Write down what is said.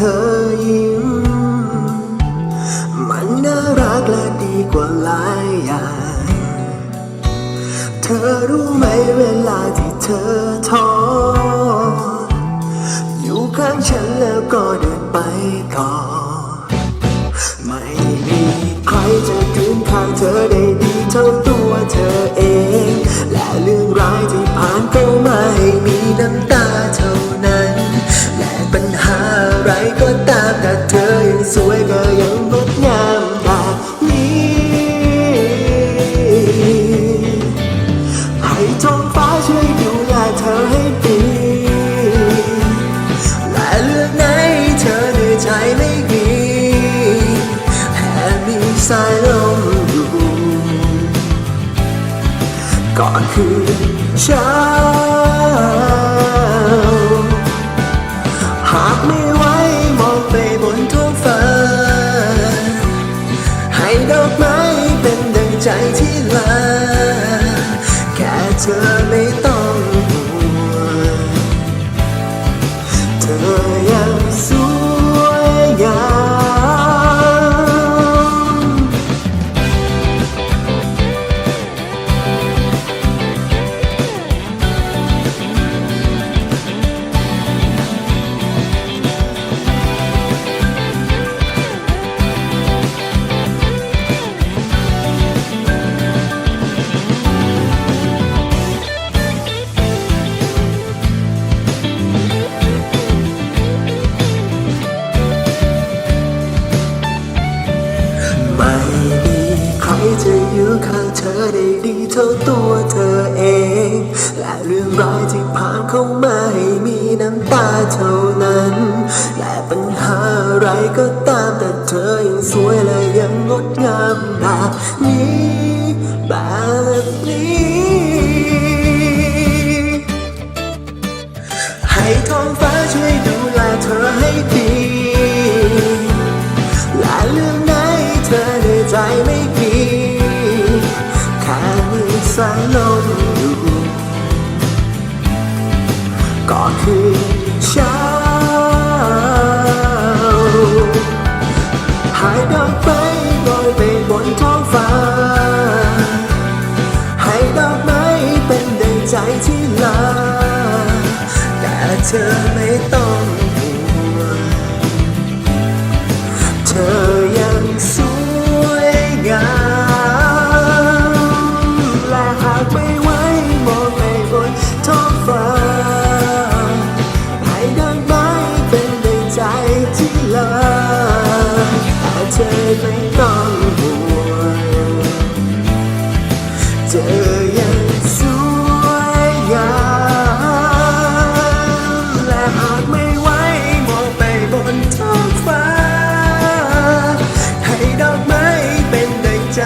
เธอยิ้ม มันน่ารักและดีกว่าหลายอย่าง เธอรู้ไหมเวลาที่เธอท้อ อยู่ข้างฉันแล้วก็เดินไปก่อน ก็คือเช้า หากไม่ไหวมองไปบนท้องฟ้า ให้ดอกไม้เป็นดังใจที่ลา แค่เธอไม่ ท่าตัวเธอเอง และเรื่องร้ายที่ผ่านเข้ามาให้มีน้ำตาเท่านั้น และปัญหาอะไรก็ตามแต่เธอยังสวยและยังงดงามแบบนี้แบบนี้ให้ท้องฟ้าช่วยดูแลเธอให้ดีและเรื่องไหนเธอในใจไม่มี คือฉันหายดอกไปลอยไปบนท้องฟ้า ให้ดอกไม้เป็นดังใจที่ลา แต่เธอไม่ต้องห่วงเธอยังสวยงาม เธอไม่ต้องห่วงเธอยังสวยงามและหากไม่ไหวมองไปบนท้องฟ้า ให้ดอกไม้เป็นดังใจ